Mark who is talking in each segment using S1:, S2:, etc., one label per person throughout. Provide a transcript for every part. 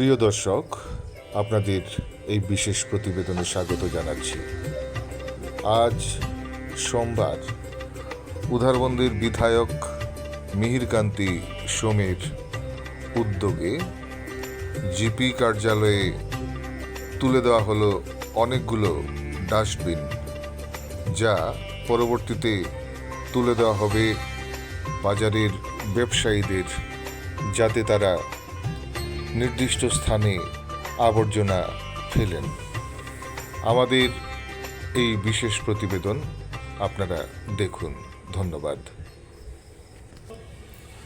S1: প্রিয় দর্শক, আপনাদের এই বিশেষ প্রতিবেদনে স্বাগত জানাচ্ছি। আজ সোমবার, উধারবন্দির বিধায়ক মিহিরকান্তি সোমের উদ্যোগে জিপি কার্যালয়ে তুলে দেওয়া হলো অনেকগুলো ডাস্টবিন, যা পরবর্তীতে তুলে দেওয়া হবে বাজারের ব্যবসায়ীদের, যাতে তারা নির্দিষ্ট স্থানে আবর্জনা ফেলেন। আমাদের এই বিশেষ প্রতিবেদন আপনারা দেখুন। ধন্যবাদ।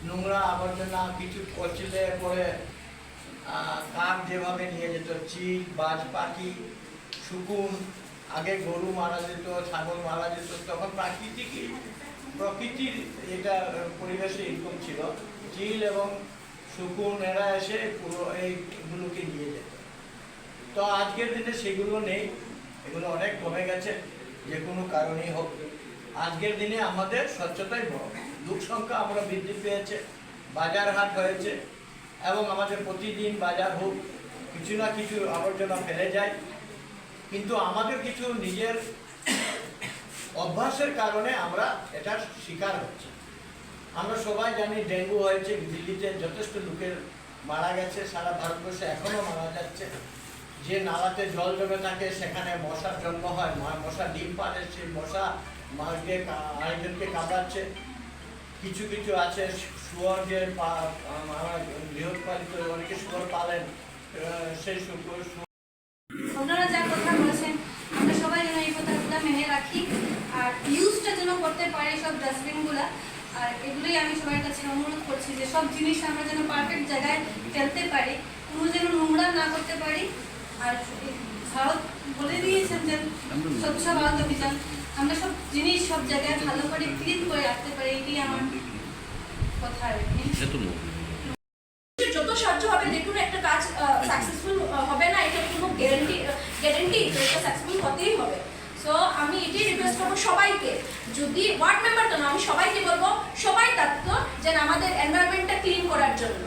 S2: নোংরা আবর্জনা কিছু পচিলে পরে কাক যেভাবে নিয়ে যেত, চিল, বাজ, পাখি, শুকুন, আগে গরু মারা যেত, ছাগল মারা যেত, তখন প্রাকৃতিকই প্রকৃতির এটা পরিবেশে এরকম ছিল। চিল এবং শুকুন এরা এসে পুরো এইগুলোকে নিয়ে যেত। তো আজকের দিনে সেগুলো নেই, এগুলো অনেক কমে গেছে, যে কোনো কারণেই হোক। আজকের দিনে আমাদের স্বচ্ছতাই বড়। লোক সংখ্যা আমরা বৃদ্ধি পেয়েছে, বাজার হাট হয়েছে, এবং আমাদের প্রতিদিন বাজার হোক, কিছু না কিছু আবর্জনা ফেলে যায়। কিন্তু আমাদের কিছু নিজের অভ্যাসের কারণে আমরা এটার শিকার হচ্ছি। আমরা সবাই জানি ডেঙ্গু হয়েছে, দিল্লিতে যথেষ্ট লোকের মারা গেছে, সারা ভারতবর্ষে এখনও মারা যাচ্ছে। যে নালাতে জল জমে থাকে, সেখানে মশার জন্ম হয় মশা ডিম পাড়ে, সেই মশা মাকে কা- আরেকজনকে কামড়াচ্ছে। কিছু কিছু আছে শুয়োর যে গৃহপালিত অনেকে শুয়োর পালেন সেই শুয়োর
S3: আপনারা যা কথা বলেছেন, আমরা সবাই যেন এই কথাগুলো মেনে রাখি। আর ইউজটা যেন করতে পারি সব ডাস্টবিনগুলা আর এগুলোই আমি সবার কাছে অনুরোধ করছি যে সব জিনিস আমরা যেন পারফেক্ট জায়গায় ফেলতে পারি কোনো যেন নোংরা না করতে পারি। আর ভারত বলে দিয়েছেন যে স্বচ্ছ ভারত অভিযান আমরা সব জিনিস সব জায়গায় ভালো করে ক্লিন করে রাখতে পারি এটাই আমার কথা আর কি।
S4: যত সাহায্য হবে যে কোনো একটা কাজ সাকসেসফুল হবে না এটা কোনো গ্যারেন্টি গ্যারেন্টি এটা সাকসেসফুল হতেই রিকোয়েস্ট করব সবাইকে। যদি ওয়ার্ড মেম্বার কেন আমি সবাইকে বলব, সবাই থাকত যেন আমাদের এনভায়রনমেন্টটা ক্লিন করার জন্য।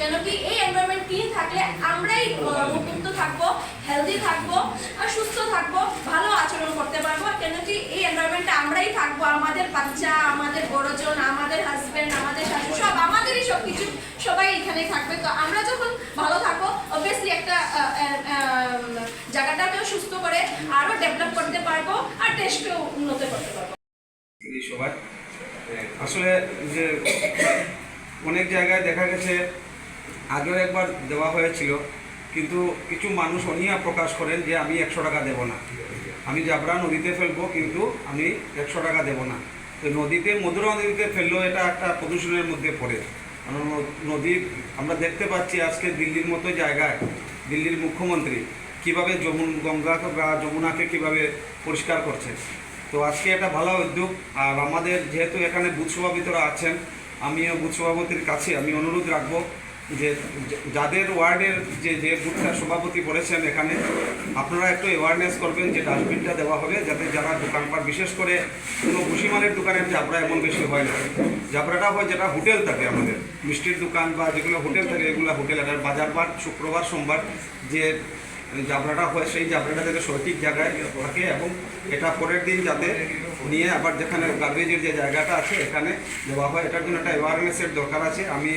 S4: কেন কি এই এনভায়রনমেন্ট ক্লিন থাকলে আমরাই মুক্ত থাকব হেলদি থাকব, আর সুস্থ থাকব, ভালো আচরণ করতে পারব। কেন কি এই এনভায়রনমেন্টে আমরাই থাকব, আমাদের বাচ্চা, আমাদের বড়জন, আমাদের হাজবেন্ড আমাদের শাশুড়ি সব আমাদেরই সব কিছু সবাই এখানে থাকবে। তো আমরা যখন ভালো থাকব অবভিয়াসলি একটা আহ, আহ, আহ, জায়গাটাকেও সুস্থ করে আরও ডেভেলপ করতে দেশকেও উন্নত করতে পারব।
S5: সবাই আসলে যে অনেক জায়গায় দেখা গেছে, আগেও একবার দেওয়া হয়েছিল, কিন্তু কিছু মানুষ অনীহা প্রকাশ করেন যে আমি একশো টাকা দেব না। আমি জাবরা নদীতে ফেলব, কিন্তু আমি একশো টাকা দেব না। তো নদীতে মধুরা নদীতে ফেললেও এটা একটা প্রদূষণের মধ্যে পড়ে। কারণ ন- নদীর আমরা দেখতে পাচ্ছি আজকে দিল্লির মতো জায়গায়, দিল্লির মুখ্যমন্ত্রী কীভাবে যমুন গঙ্গা বা যমুনাকে কীভাবে পরিষ্কার করছে। তো আজকে এটা ভালো উদ্যোগ, আর আমাদের যেহেতু এখানে বুথ সভাপিতরা আছেন, আমিও বুথ সভাপতির কাছে আমি অনুরোধ রাখব যে যাদের ওয়ার্ডের যে যে বুথটা সভাপতি বলেছেন এখানে, আপনারা একটু অ্যাওয়ারনেস করবেন যে ডাস্টবিনটা দেওয়া হবে, যাতে যারা দোকানপাট, বিশেষ করে কোনো ভুসিমালের দোকানের জাবরা এমন বেশি হয় না। জাবরাটা হয় যেটা হোটেল থাকে আমাদের, মিষ্টির দোকান বা যেগুলো হোটেল থাকে, এগুলো হোটেল আর বাজারবার শুক্রবার, সোমবার, যে জাবরাটা হয়, সেই জাবড়াটা থেকে সঠিক জায়গায় থাকে এবং এটা পরের দিন যাতে নিয়ে আবার যেখানে গার্বেজের যে জায়গাটা আছে, এখানে দেওয়া হয়, এটার জন্য একটা অ্যাওয়ারনেসের দরকার আছে। আমি